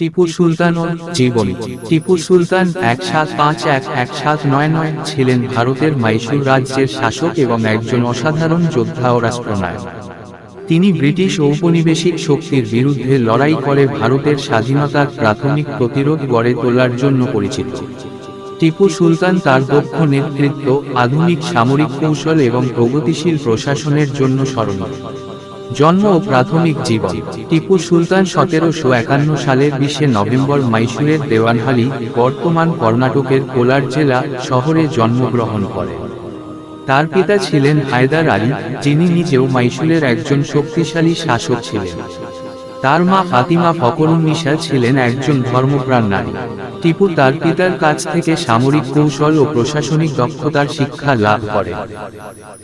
টিপু সুলতান ও জীবনী টিপু সুলতান এক সাত পাঁচ এক এক সাত নয় নয় ছিলেন ভারতের মাইসুর রাজ্যের শাসক এবং একজন অসাধারণ যোদ্ধা ও রাষ্ট্রনায়ক। তিনি ব্রিটিশ ঔপনিবেশিক শক্তির বিরুদ্ধে লড়াই করে ভারতের স্বাধীনতার প্রাথমিক প্রতিরোধ গড়ে তোলার জন্য পরিচিত। টিপু সুলতান তার দক্ষ নেতৃত্ব আধুনিক সামরিক কৌশল এবং প্রগতিশীল প্রশাসনের জন্য স্মরণীয়। জন্ম ও প্রাথমিক জীবন। টিপু সুলতান সতেরোশো একান্ন সালের বিশে নভেম্বর মাইসুরের দেওয়ানহালি, বর্তমান কর্ণাটকের কোলার জেলা শহরে জন্মগ্রহণ করেন তার পিতা ছিলেন হায়দার আলী, যিনি নিজেও মাইসুরের একজন শক্তিশালী শাসক ছিলেন। তার মা ফাতিমা ফকরুন্নিসা ছিলেন একজন ধর্মপ্রাণ নারী। টিপু তার পিতার কাছ থেকে সামরিক কৌশল ও প্রশাসনিক দক্ষতার শিক্ষা লাভ করে।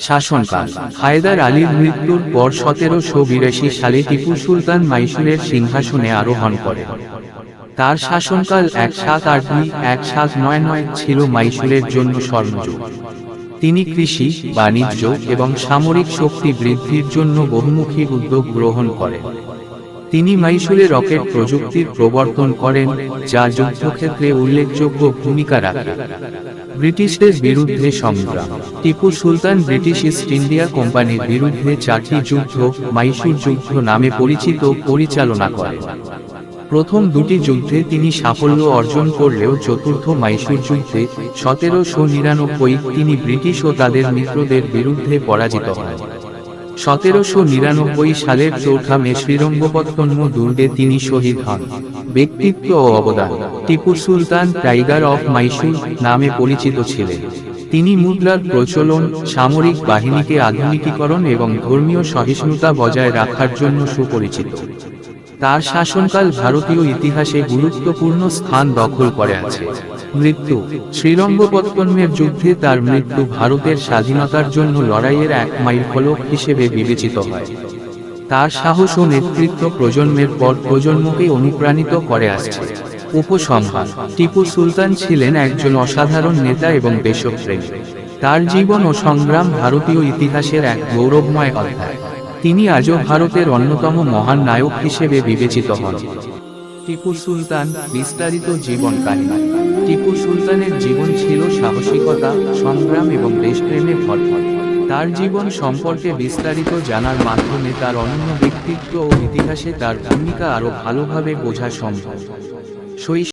শাসনকাল। হায়দার আলীর মৃত্যুর পর সতেরোশো বিরাশি সালে টিপু সুলতান মাইসুরের সিংহাসনে আরোহণ করে। তার শাসনকাল এক সাত আট দুই এক সাত নয় নয় ছিল মাইসুরের জন্য স্বর্ণযুগ। তিনি কৃষি, বাণিজ্য এবং সামরিক শক্তি বৃদ্ধির জন্য বহুমুখী উদ্যোগ গ্রহণ করেন তিনি মাইসুরে রকেট প্রযুক্তির প্রবর্তন করেন, যা যুদ্ধক্ষেত্রে উল্লেখযোগ্য ভূমিকা রাখে। ব্রিটিশদের বিরুদ্ধে সংগ্রাম Tipu Sultan British East India কোম্পানির বিরুদ্ধে চারটি যুদ্ধ, মাইসুর যুদ্ধ নামে পরিচিত পরিচালনা করেন। প্রথম দুটি যুদ্ধে তিনি সাফল্য অর্জন করলেও চতুর্থ মাইসুর যুদ্ধে সতেরোশো নিরানব্বই তিনি ব্রিটিশ ও তাদের মিত্রদের বিরুদ্ধে পরাজিত হন। সতেরোশো নিরানব্বই সালের চৌঠা মে শ্রীরঙ্গপত্তন্ম দুর্গে তিনি শহীদ হন। ব্যক্তিত্ব ও অবদান। টিপু সুলতান টাইগার অফ মাইসুর নামে পরিচিত ছিলেন। তিনি মুদ্রার প্রচলন, সামরিক বাহিনীকে আধুনিকীকরণ এবং ধর্মীয় সহিষ্ণুতা বজায় রাখার জন্য সুপরিচিত। তার শাসনকাল ভারতীয় ইতিহাসে গুরুত্বপূর্ণ স্থান দখল করে আছে। মৃত্যু শ্রীরঙ্গপত্তনের যুদ্ধে তার মৃত্যু ভারতের স্বাধীনতার জন্য লড়াইয়ের এক মাইল ফলক হিসেবে বিবেচিত হয়। তার সাহস ও নেতৃত্ব প্রজন্মের পর প্রজন্মকে অনুপ্রাণিত করে আসছে। উপসংহার টিপু সুলতান ছিলেন একজন অসাধারণ নেতা এবং দেশপ্রেমী। তার জীবন ও সংগ্রাম ভারতীয় ইতিহাসের এক গৌরবময় অধ্যায়। তিনি আজও ভারতের অন্যতম মহান নায়ক হিসেবে বিবেচিত হন। টিপু সুলতান বিস্তারিত জীবন কাহিনী। টিপু সুলতানের জীবন ছিল সাহসিকতা, সংগ্রাম এবং দেশপ্রেমে ভরপুর। তার জীবন সম্পর্কে বিস্তারিত জানার মাধ্যমে তার অনন্য ব্যক্তিত্ব ও ইতিহাসে তার ভূমিকা আরও ভালোভাবে বোঝা সম্ভব। শৈশব